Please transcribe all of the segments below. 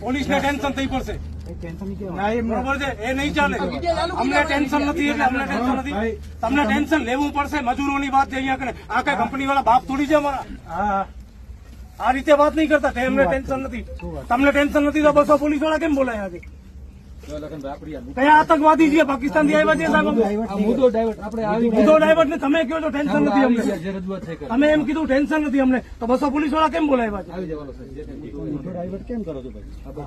પોલીસને ટેન્શન થઈ પડશે. ટેન્શન કેવું ના એમ ના. બરોબર છે? એ નહીં ચાલે. અમને ટેન્શન નથી એટલે અમને ટેન્શન નથી. તમને ટેન્શન લેવું પડશે મજૂરોની વાત છે અહીંયા કરે આ કઈ કંપની વાળા બાપ થોડી છે અમારા? આ રીતે વાત નહીં કરતા. તેમને ટેન્શન નથી. તમને ટેન્શન નથી તો બસો પોલીસવાળા કેમ બોલાયા છે કયા આતંકવાદી છે? પાકિસ્તાનથી આવ્યા છે સાહેબ મુદ્દો ડાયવર્ટ આપણે આવી ગયા. મુદ્દો ડાયવર્ટ ને તમે કહો છો ટેન્શન નથી આવી અમને. તમે એમ કીધું ટેન્શન નથી અમને. તો બસો પોલીસવાળા કેમ બોલાવ્યા છે? આવી જવાનું છે. જે કંઈ કીધું. ડ્રાઈવર કેમ કરો છો ભાઈ? આ બસ,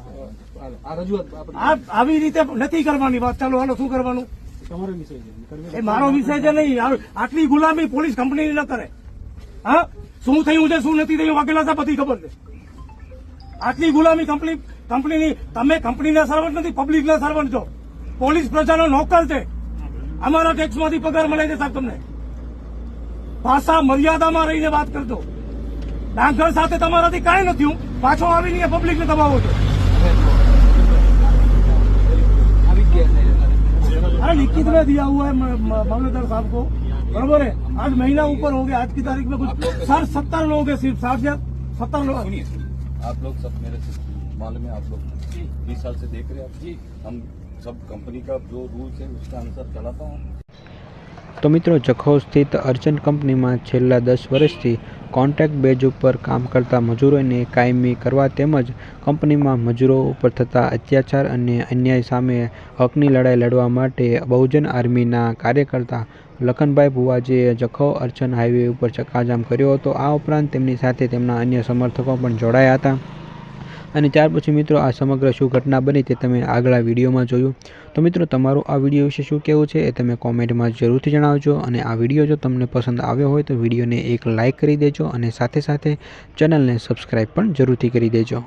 હાલો. આ રજૂઆત આવી રીતે નથી કરવાની વાત. ચાલો હાલો શું કરવાનું? તમારો વિષય છે એ મારો વિષય છે નહીં. આ- આટલી ગુલામી પોલીસ કંપની ન કરે. હા? શું થયું છે શું નથી થયું વાઘેલા સાહેબ બધી ખબર છે. આટલી ગુલામી કંપની કંપનીની તમે કંપનીના સર્વન્ટ નથી પબ્લિકના સર્વન્ટ છો પોલીસ પ્રજાનો નોકર છે અમારા ટેક્સમાંથી પગાર મળે છે સાહેબ તમને ભાષા મર્યાદામાં રહીને વાત કરજો ડાંગર સાથે તમારાથી કાંઈ નથી હું પાછો આવીને પબ્લિકને દબાવો છો આવી જ ગયા છે. अरे लिखित में दिया हुआ है म- म- मामलेदार साहब को बरोबर है आज महीना ऊपर हो गया आज की तारीख में कुछ सर सत्तर लोग हैं सिर्फ साठ या सत्तर लोग सुनिए आप लोग सब मेरे से मालूम है आप लोग बीस साल से देख रहे हैं आप जी हम सब कंपनी का जो रूल्स है उसके अनुसार चलाता हूँ તો મિત્રો જખૌ સ્થિત અર્જન્ટ કંપનીમાં છેલ્લા દસ વર્ષથી કોન્ટ્રાક્ટ બેઝ ઉપર કામ કરતા મજૂરોને કાયમી કરવા તેમજ કંપનીમાં મજૂરો ઉપર થતા અત્યાચાર અને અન્યાય સામે હકની લડાઈ લડવા માટે બહુજન આર્મીના કાર્યકર્તા લખનભાઈ ભુવાજીએ જખૌ અર્ચન હાઈવે ઉપર ચક્કાજામ કર્યો હતો આ ઉપરાંત તેમની સાથે તેમના અન્ય સમર્થકો પણ જોડાયા હતા અને ત્યાર પછી મિત્રો આ સમગ્ર શું ઘટના બની તે તમે આગળ વિડીયોમાં જોયું. તો મિત્રો, તમારું આ વીડિયો વિશે શું કહેવું છે એ તમે કોમેન્ટમાં જરૂરથી જણાવજો અને આ વીડિયો જો તમને પસંદ આવ્યો હોય તો વિડીયોને એક લાઇક કરી દેજો અને સાથે સાથે ચેનલને સબસ્ક્રાઈબ પણ જરૂરથી કરી દેજો.